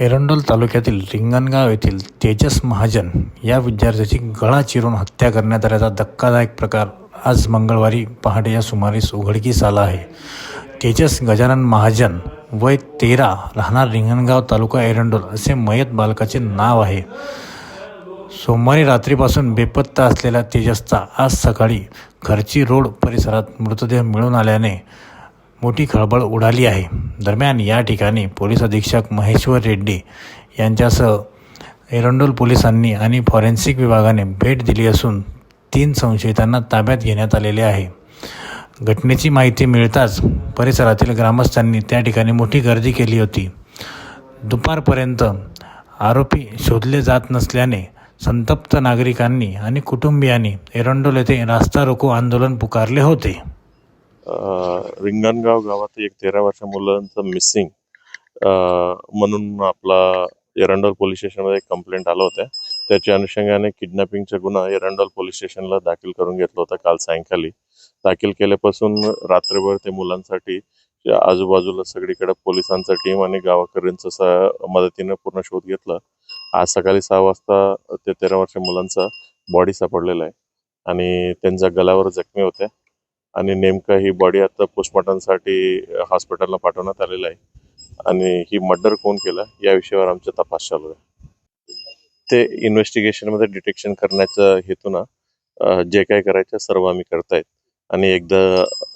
एरंडोल तालुक्यातील रिंगणगाव येथील तेजस महाजन या विद्यार्थ्याची गळा चिरून हत्या करण्यात आल्याचा धक्कादायक प्रकार आज मंगळवारी पहाटे या सुमारीस उघडकीस आला आहे. तेजस गजानन महाजन वय तेरा राहणार रिंगणगाव तालुका एरंडोल असे मयत बालकाचे नाव आहे. सोमवारी रात्रीपासून बेपत्ता असलेल्या तेजसचा आज सकाळी खर्ची रोड परिसरात मृतदेह मिळून आल्याने मोठी खळबळ उडाली आहे. दरम्यान या ठिकाणी पोलीस अधीक्षक महेश्वर रेड्डी यांच्यासह एरंडोल पोलिसांनी आणि फॉरेन्सिक विभागाने भेट दिली असून तीन संशयितांना ताब्यात घेण्यात आलेले आहे. घटनेची माहिती मिळताच परिसरातील ग्रामस्थांनी त्या ठिकाणी मोठी गर्दी केली होती. दुपारपर्यंत आरोपी शोधले जात नसल्याने संतप्त नागरिकांनी आणि कुटुंबियांनी एरंडोल येथे रास्ता रोको आंदोलन पुकारले होते. रिंगणगाव गावात एक तेरा वर्ष मुलांचं मिसिंग म्हणून आपला एरंडोल पोलीस स्टेशनमध्ये एक कंप्लेंट आलं होतं. त्याच्या अनुषंगाने किडनॅपिंगचा गुन्हा एरंडोल पोलीस स्टेशनला दाखल करून घेतला होता काल सायंकाळी. दाखल केल्यापासून रात्रभर ते मुलांसाठी आजूबाजूला सगळीकडे पोलिसांचा टीम आणि गावाकऱ्यांचं मदतीनं पूर्ण शोध घेतला. आज सकाळी सहा वाजता ते तेरा वर्ष मुलांचा बॉडी सापडलेला आहे. आणि त्यांच्या गलावर जखमी होत्या. आणि नेमकं ही बॉडी आता पोस्टमॉर्टमसाठी हॉस्पिटलला पाठवण्यात आलेलं आहे. आणि ही मर्डर कोण केलं या विषयावर आमचा तपास चालू आहे. ते इन्व्हेस्टिगेशनमध्ये डिटेक्शन करण्याच्या हेतून जे काय करायचं सर्व आम्ही करतायत. आणि एकदा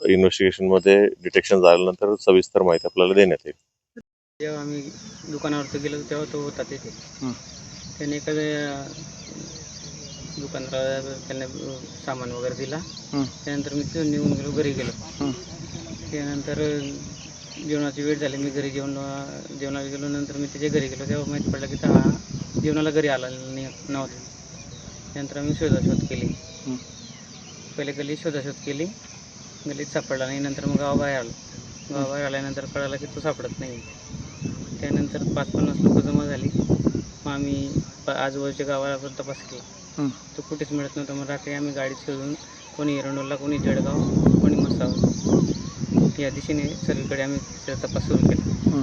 इन्व्हेस्टिगेशनमध्ये डिटेक्शन झाल्यानंतर सविस्तर माहिती आपल्याला देण्यात येईल. जेव्हा आम्ही दुकानावरती गेलो तेव्हा तो होता तिथे. त्याने एखाद्या दुकानदाराला त्याने सामान वगैरे दिला. त्यानंतर मी तिथून निघून गेलो घरी गेलो. त्यानंतर जेवणाची वेळ झाली. मी घरी जेवण जेवणाला गेलो. नंतर मी त्याच्या घरी गेलो. तेव्हा माहिती पडलं की तो हा जेवणाला घरी आला नाही नव्हता. त्यानंतर आम्ही शोधाशोध केली. पहिले गल्लीत शोधाशोध केली. गल्लीत सापडला नाही. नंतर मग गावाबाहेर आलो. गावाबाहेर आल्यानंतर कळालं की तो सापडत नाही. त्यानंतर पाच पन्नास लोक जमा झाली. मग आम्ही आजूबाजूच्या गावाला पण तपास केला. तो कुठेच मिळत नव्हता. मग रात्री आम्ही गाडीत शोधून कोणी एरंडोला कोणी जळगाव कोणी मसाव या दिशेने सगळीकडे आम्ही तपास सुरू केला.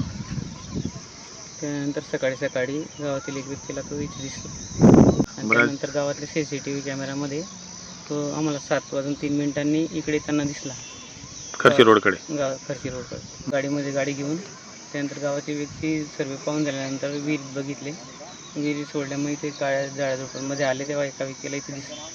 त्यानंतर सकाळी सकाळी गावातील एक व्यक्तीला तो इथे दिसला. आणि त्यानंतर गावातल्या सी सी टी व्ही कॅमेरामध्ये तो आम्हाला सात वाजून तीन मिनिटांनी इकडे येताना दिसला. खर्ची रोडकडे. गाव खर्ची रोडवर गाडीमध्ये गाडी घेऊन त्यानंतर गावाची व्यक्ती सर्वे पाहून झाल्यानंतर विहीर बघितले. विहिरी सोडल्यामुळे ते काळ्या जाळ्या झोपडमध्ये आले तेव्हा एका व्यक्तीला इथे दिसलं.